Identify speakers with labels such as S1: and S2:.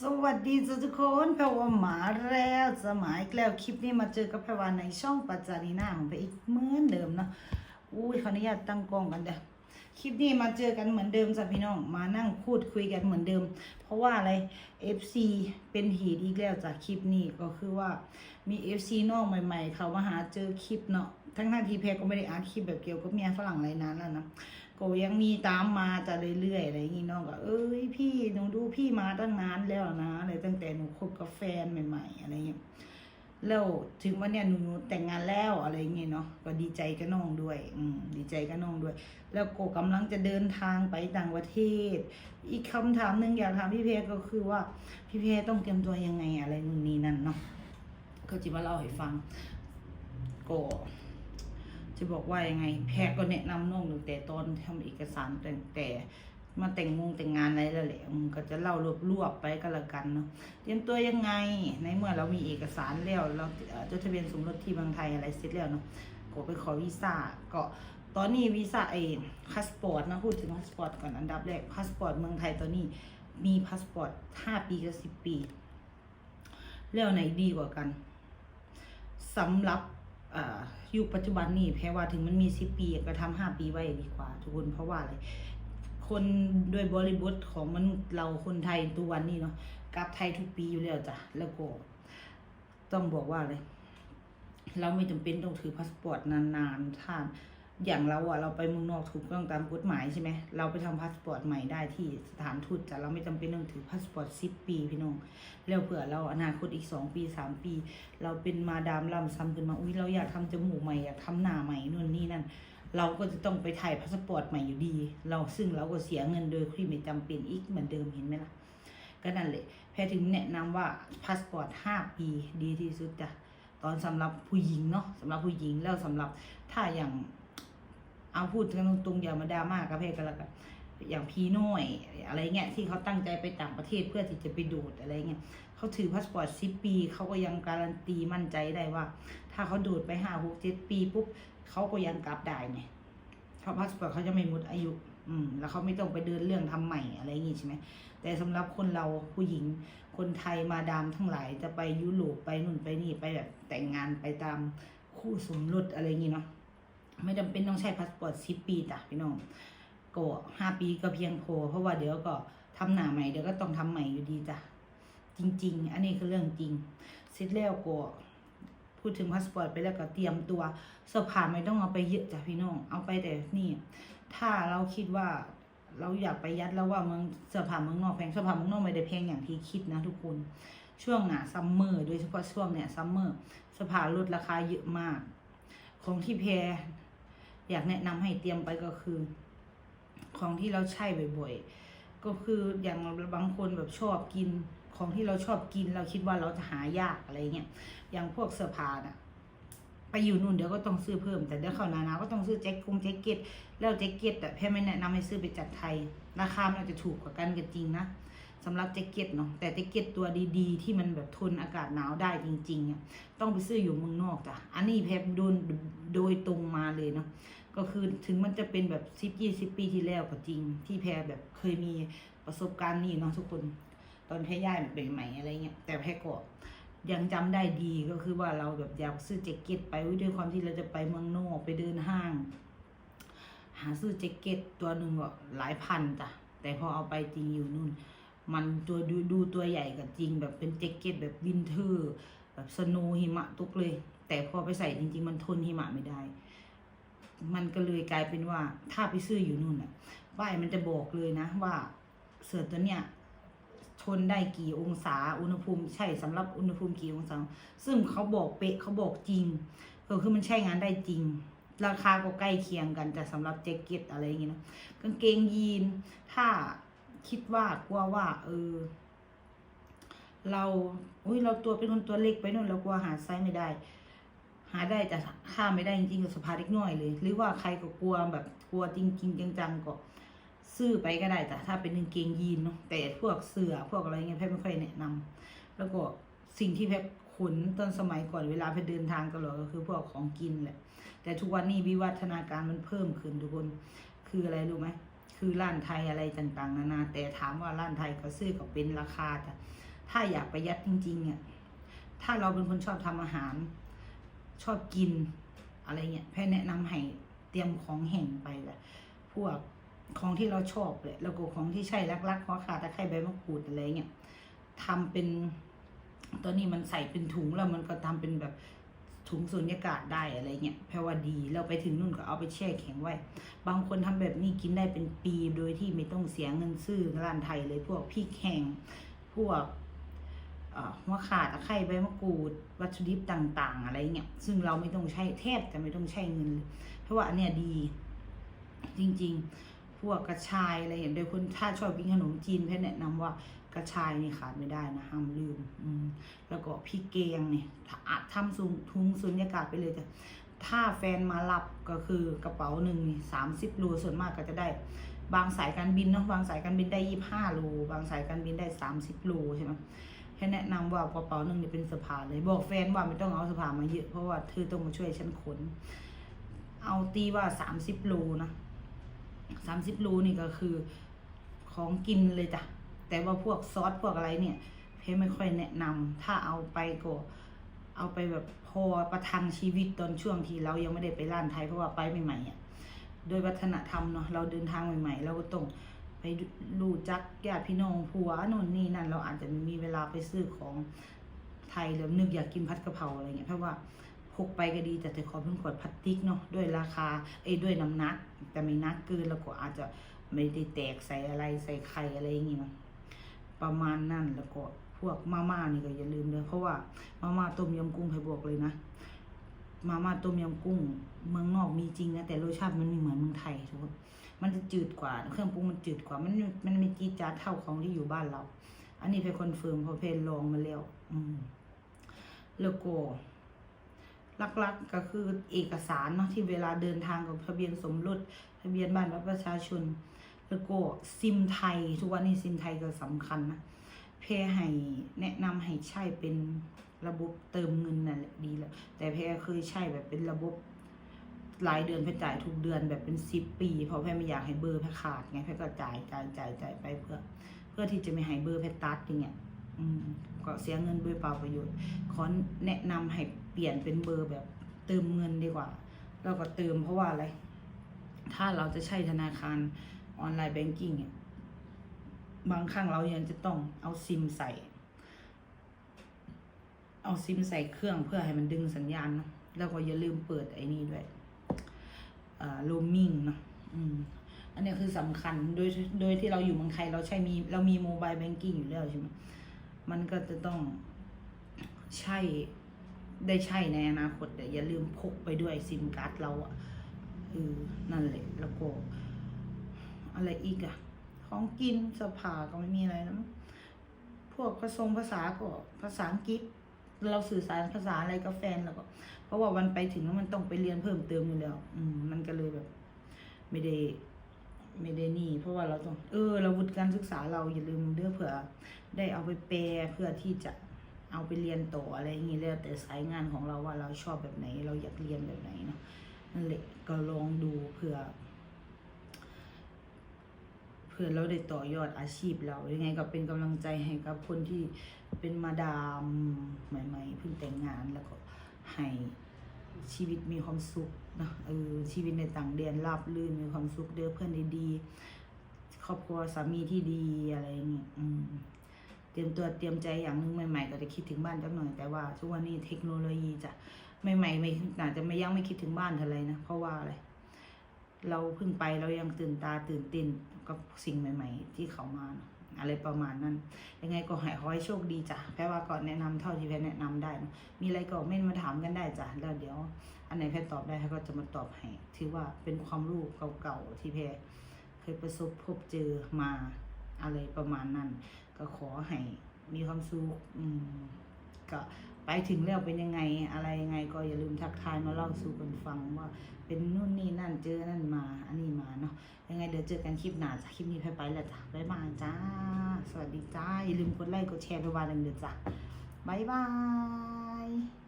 S1: สวัสดีทุกคนแพรวามาแล้วจะมายแล้วคลิปนี้มาเจอกับแพรวาในช่องปัจจานีนาของไปอีกเหมือนเดิมเนาะอุ้ยขออนุญาตตั้งกล้องกันเด้อคลิปนี้มาเจอกันเหมือนเดิมจ้ะพี่น้องมานั่งพูดคุยกันเหมือนเดิม เพราะว่าอะไร FC เป็นเหตุอีกแล้วจากคลิปนี้ก็คือว่ามี FC น้องใหม่ ๆ เขามาหาเจอคลิปเนาะทั้งทที่แพรก็ไม่ได้อ่านคลิปแบบเกี่ยวกับเมียฝรั่งอะไรนานแล้วนะ ก็ยังมีตามมาจะเรื่อยๆอะไรอย่างงี้น้องก็เอ้ยพี่หนูดูพี่มาตั้งนานแล้วนะอะไรตั้งแต่หนูคบกับแฟนใหม่ๆอะไรเงี้ยแล้วถึงวันเนี้ยหนูแต่งงานแล้วอะไรเงี้ยเนาะก็ดีใจกับน้องด้วย อืมดีใจกับน้องด้วย แล้วก็กำลังจะเดินทางไปต่างประเทศ อีกคำถามหนึ่งอยากถามพี่เพก็คือว่าพี่เพต้องเตรียมตัวยังไงอะไรนู่นนี่นั่นเนาะก็จะมาเล่าให้ฟังก็ จะบอกว่ายังไง แพรก็แนะนำน้องตั้งแต่ตอนทำเอกสารตั้งแต่มาแต่งงงแต่งงานอะไรแล้วแหละอืมก็จะเล่ารวบๆไปก็แล้วกันเนาะเตรียมตัวยังไง ในเมื่อเรามีเอกสารแล้ว เราเอ่อจดทะเบียนสมรสที่เมืองไทยอะไรเสร็จแล้วเนาะก็ไปขอวีซ่าก็ตอนนี้วีซ่าไอ้พาสปอร์ตนะพูดถึงพาสปอร์ตก่อนอันดับแรกพาสปอร์ตเมืองไทยตอนนี้มีพาสปอร์ตห้าปีกับสิบปี แล้วไหนดีกว่ากันสำหรับ อยู่ปัจจุบันนี่แพ้ว่าถึงมันมีสิบปีก็ทำห้าปีไว้ดีกว่า ทุกคนเพราะว่าอะไรคนด้วยบริบทของมนุษย์เราคนไทยตัววันนี้เนาะกลับไทยทุกปีอยู่แล้วจ้ะแล้วก็ต้องบอกว่าเลยเราไม่จำเป็นต้องถือพาสปอร์ตนานๆท่าน อย่างเราอะเราไปเมืองนอกถูกต้องตามกฎหมายใช่ไหมเราไปทำพาสปอร์ตใหม่ได้ที่สถานทูตจ้ะเราไม่จำเป็นต้องถือพาสปอร์ตสิบปีพี่น้องแล้วเผื่อเราอนาคตอีกสองปีสามปี เราเป็นมาดามลำซ้ำขึ้นมาอุ้ยเราอยากทำจมูกใหม่อยากทำหน้าใหม่นู่นนี่นั่นเราก็จะต้องไปถ่ายพาสปอร์ตใหม่อยู่ดี เราซึ่งเราก็เสียเงินโดยที่ไม่จำเป็นอีกเหมือนเดิมเห็นไหมล่ะก็นั่นแหละแพทย์ถึงแนะนำว่าพาสปอร์ตห้าปีดีที่สุดจ้ะตอนสำหรับผู้หญิงเนาะสำหรับผู้หญิงแล้วสำหรับถ้าอย่าง เอาพูดกันตรงๆอย่ามาดราม่ากับเพศกันล้วกันอย่างพีน้อยอะไรเงี้ยที่เขาตั้งใจไปต่างประเทศเพื่อที่จะไปโดดอะไรเงี้ยเขาถือพาสปอร์ตสิปีเขาก็ยังการันตีมั่นใจได้ว่า ถ้าเขาโดดไปห้าหกเจ็ดปีปุ๊บเขาก็ยังกลับได้ไงเพราะพาสปอร์ตเขาจะไม่หมดอายุ อืม แล้วเขาไม่ต้องไปเดินเรื่องทำใหม่อะไรอย่างงี้ใช่ไหมแต่สำหรับคนเราผู้หญิงคนไทยมาดามทั้งหลายจะไปยุโรปไปนู่นไปนี่ไปแบบแต่งงานไปตามคู่สมรสอะไรอย่างงี้เนาะ ไม่จำเป็นต้องใช้พาสปอร์ตสิปีจ้ะพี่น้องก็ห้าปีก็เพียงพอเพราะว่าเดี๋ยวก็ทำหน้าใหม่เดี๋ยวก็ต้องทำใหม่อยู่ดีจ้ะจริง ๆ อันนี้คือเรื่องจริงเสร็จแล้วก็พูดถึงพาสปอร์ตไปแล้วก็เตรียมตัวเสื้อผ้าไม่ต้องเอาไปเยอะจ้ะพี่น้องเอาไปแต่นี่ ถ้าเราคิดว่าเราอยากไปยัดแล้วว่าเมืองเสื้อผ้าเมืองนอกแพงเสื้อผ้าเมืองนอกไม่ได้แพงอย่างที่คิดนะทุกคนช่วงหนาซัมเมอร์โดยเฉพาะช่วงเนี้ยซัมเมอร์เสื้อผ้าลดราคาเยอะมาก ของที่แพรอยากแนะนำให้เตรียมไปก็คือ ของที่เราใช้บ่อยๆ ก็คืออย่างบางคนแบบชอบกิน ของที่เราชอบกิน เราคิดว่าเราจะหายากอะไรเงี้ยอย่างพวกเสื้อผ้าน่ะไปอยู่นู่นเดี๋ยวก็ต้องซื้อเพิ่ม แต่เดี๋ยวเข้านานาก็ต้องซื้อแจ็คกงแจ็คเก็ตแล้วแจ็คเก็ตอะแพรไม่แนะนำให้ซื้อไปจากไทย ราคามันอาจจะถูกกว่ากันก็จริงนะ สำหรับแจ็คเก็ตเนาะแต่แจ็คเก็ตตัวดีๆ ที่มันแบบทนอากาศหนาวได้จริงๆอะต้องไปซื้ออยู่เมืองนอกจ้ะอันนี้แพรโดนโดยตรงมาเลยเนาะก็คือถึงมันจะเป็นแบบสิบยี่สิบปีที่แล้วก็จริง ที่แพรแบบเคยมีประสบการณ์นี่เนาะทุกคนตอนแพรย่ายแบบใหม่ๆอะไรเงี้ยแต่แพรก็ยังจำได้ดีก็คือว่าเราแบบอยากซื้อแจ็คเก็ตไปด้วยความที่เราจะไปเมืองนอกไปเดินห้าง หาซื้อแจ็คเก็ตตัวหนึ่งก็หลายพันจ้ะแต่พอเอาไปจริงอยู่นู่น มันตัวดูดูตัวใหญ่กับจริงแบบเป็นแจ็คเก็ตแบบวินเทอร์ แบบสโนว์หิมะตกเลย แต่พอไปใส่จริง ๆ มันทนหิมะไม่ได้ มันก็เลยกลายเป็นว่าถ้าไปซื้ออยู่นู่นอะป้ายมันจะบอกเลยนะว่าเสื้อตัวเนี้ยทนได้กี่องศาอุณหภูมิใช่สำหรับอุณหภูมิกี่องศา ซึ่งเขาบอกเป๊ะเขาบอกจริงก็คือมันใช้งานได้จริง ราคาก็ใกล้เคียงกันแต่สำหรับแจ็คเก็ตอะไรอย่างเงี้ยนะกางเกงยีนถ้า คิดว่ากลัวว่า เออ เราอุ้ยเราตัวเป็นคนตัวเล็กไปนู่นเรากลัวหาไซส์ไม่ได้ หาได้แต่ห้าไม่ได้จริงๆกับสภาเล็กน้อยเลย หรือว่าใครก็กลัวแบบกลัวจริง ๆ จังๆก็ซื้อไปก็ได้แต่ถ้าเป็นกางเกงยีนเนาะแต่พวกเสื้อพวกอะไรเงี้ยแพทไม่ค่อยแนะนำแล้วก็สิ่งที่แพทขนตอนสมัยก่อนเวลาแพทย์เดินทางตลอดก็คือพวกของกินแหละ แต่ทุกวันนี้วิวัฒนาการมันเพิ่มขึ้นทุกคน คืออะไรรู้ไหม คือร้านไทยอะไรต่างๆ นานา แต่ถามว่าร้านไทยก็ซื้อก็เป็นราคาแต่ถ้าอยากประหยัดจริงๆเนี่ยถ้าเราเป็นคนชอบทำอาหาร ชอบกินอะไรเงี้ยแพ่แนะนำให้เตรียมของแห้งไปแหละพวกของที่เราชอบเลยแล้วก็ของที่ใช่รักๆหัวขาตะไคร้ใบมะกรูดอะไรเงี้ยทำเป็นตอนนี้มันใส่เป็นถุงแล้วมันก็ทำเป็นแบบ ถุงสูญญากาศได้อะไรเงี้ยแปลว่าดีเราไปถึงนู่นก็เอาไปแช่แข็งไว้ บางคนทำแบบนี้กินได้เป็นปีโดยที่ไม่ต้องเสียเงินซื้อร้านไทยเลยพวกพริกแห้งพวกหัวขาตะไคร้ใบมะกรูด วัตถุดิบต่างๆ อะไรเงี้ยซึ่งเราไม่ต้องใช้แทบจะไม่ต้องใช้เงิน เพราะว่าอันเนี้ยดี จริง ๆ พวกกระชายอะไรอย่างเดียวคนถ้าชอบกินขนมจีนแพทย์แนะนำว่า กระชายนี่ขาดไม่ได้นะห้ามลืมอืมแล้วก็พริกแกงเนี่ยถ้าอาจทำซุงทุงสุญญากาศไปเลยจ้ะถ้าแฟนมารับก็คือกระเป๋าหนึ่งนี่สามสิบโลส่วนมากก็จะได้ บางสายการบินเนาะบางสายการบินได้ยี่ห้าโลบางสายการบินได้สามสิบโลใช่ไหมให้แนะนำว่ากระเป๋าหนึ่งนี่เป็นสะพานเลย บอกแฟนว่าไม่ต้องเอาสะพานมาเยอะเพราะว่าเธอต้องมาช่วยฉันขน เอาตีว่าสามสิบโลนะสามสิบโลนี่ก็คือของกินเลยจ้ะ แต่ว่าพวกซอสพวกอะไรเนี่ย เพไม่ค่อยแนะนำถ้าเอาไปก็เอาไปแบบพอประทังชีวิตตอนช่วงที่เรายังไม่ได้ไปร้านไทยเพราะว่าไปใหม่ๆอะโดยวัฒนธรรมเนาะเราเดินทางใหม่ๆเราก็ต้องไปรู้จักญาติพี่น้องผัวโน่นนี่นั่นเราอาจจะมีเวลาไปซื้อของไทยแล้วนึกอยากกินผัดกะเพราอะไรเงี้ยเพราะว่าพกไปก็ดีแต่จะขอเป็นขวดพลาสติกเนาะด้วยราคาเอ้ด้วยน้ำหนัก แต่ไม่นักเกินแล้วก็อาจจะไม่ได้แตกใส่อะไรใส่ไข่อะไรอย่างเงี้เนาะ ประมาณนั่นแล้วก็พวกมาม่านี่ก็อย่าลืมเลยเพราะว่ามาม่าต้มยำกุ้งให้บอกเลยนะมาม่าต้มยำกุ้ง เมืองนอกมีจริงนะแต่รสชาติมันไม่เหมือนเมืองไทยทุกคนมันจะจืดกว่า เครื่องปรุงมันจืดกว่า มันมันไม่จีดจาเท่าของที่อยู่บ้านเรา อันนี้เพนคอนเฟิร์มเพราะเพนลองมาแล้ว อืมแล้วก็ลักๆก็คือเอกสารเนาะที่เวลาเดินทางกับทะเบียนสมรสทะเบียนบ้านบัตรประชาชน แล้วก็ซิมไทย ทุกวันนี้ซิมไทยก็สำคัญนะ เพให้แนะนำให้ใช้เป็นระบบเติมเงินนั่นแหละดีแล้ว แต่เพเคยใช้แบบเป็นระบบรายเดือนเพจ่ายทุกเดือนแบบเป็นสิบปี เพราะเพไม่อยากให้เบอร์เพขาดไงเพก็จ่ายจ่ายจ่ายจ่ายไปเพื่อ เพื่อที่จะไม่ให้เบอร์เพตัดอย่างเงี้ยอืมก็เสียเงินโดยเปล่าประโยชน์ขอแนะนำให้เปลี่ยนเป็นเบอร์แบบเติมเงินดีกว่าแล้วก็เติมเพราะว่าอะไร ถ้าเราจะใช้ธนาคาร ออนไลน์แบงกิ้งเนี่ยบางครั้งเรายังจะต้องเอาซิมใส่ เอาซิมใส่เครื่องเพื่อให้มันดึงสัญญาณเนาะแล้วก็อย่าลืมเปิดไอ้นี่ด้วยอ่าโรมมิ่งเนาะอืมอันนี้คือสำคัญโดยโดยที่เราอยู่เมืองไทยเราใช้มีเรามีโมบายแบงกิ้งอยู่แล้วใช่ไหมมันก็จะต้องใช่ได้ใช่ในอนาคตแต่อย่าลืมพกไปด้วยซิมการ์ดเราอะเออนั่นแหละแล้วก็ อะไรอีกอะของกินสภาก็ไม่มีอะไรนะมั้งพวกผสมภาษาก็ภาษาอังกฤษ เราสื่อสารภาษาอะไรกับแฟนแล้วก็เพราะว่าวันไปถึงแล้วมันต้องไปเรียนเพิ่มเติมอยู่แล้ว อืม มันก็เลยแบบ ไม่ได้ไม่ได้นี่ เพราะว่าเราต้อง เออ เราวุฒิการศึกษาเราอย่าลืมเด้อเผื่อ ได้เอาไปแปลเพื่อที่จะเอาไปเรียนต่ออะไรอย่างงี้แล้วแต่สายงานของเราว่าเราชอบแบบไหน เราอยากเรียนแบบไหนเนาะนั่นแหละก็ลองดูเผื่อ พื่อเราได้ต่อยอดอาชีพเรายังไงก็เป็นกำลังใจให้กับคนที่เป็นมาดามใหม่ๆเพิ่งแต่งงานแล้วก็ให้ชีวิตมีความสุขนะเออชีวิตในต่างแดนราบรื่นมีความสุขเด้อเพื่อนดีๆครอบครัวสามีที่ดีอะไรอย่างเงี้ยเตรียมตัวเตรียมใจอย่างหนึงใหม่ๆ ก็จะคิดถึงบ้านจักหน่อยแต่ว่าทุกวันนี้เทคโนโลยีจะใหม่ๆไม่อาจจะไม่ยังไม่คิดถึงบ้านเท่าไหรนะเพราะว่าอะไรเราเพิ่งไปเรายังตื่นตาตื่นเต้น กับสิ่งใหม่ ๆ ที่เขามาอะไรประมาณนั้น ยังไงก็ให้ขอให้โชคดีจ้ะแพรว่าก่อนแนะนำเท่าที่แพรแนะนำได้ มีอะไรก็เม่นมาถามกันได้จ้ะแล้วเดี๋ยว อันไหนแพรตอบได้แพรก็จะมาตอบให้ถือว่าเป็นความรู้เก่าๆที่แพรเคยประสบพบเจอมาอะไรประมาณนั้น ก็ขอให้มีความสุขอืมก็ ไปถึงแล้วเป็นยังไงอะไรยังไงก็อย่าลืมทักทายมาเล่าสู่กันฟังว่า เป็นนู่นนี่นั่นเจอนั่นมา อันนี้มาเนาะยังไงเดี๋ยวเจอกันคลิปหน้าจ้ะคลิปนี้ไปไปแล้วจ้ะบ๊ายบายจ้า สวัสดีจ้าอย่าลืมกดไลค์กดแชร์ไปวานหนึ่งเดือจ้ะบ๊ายบาย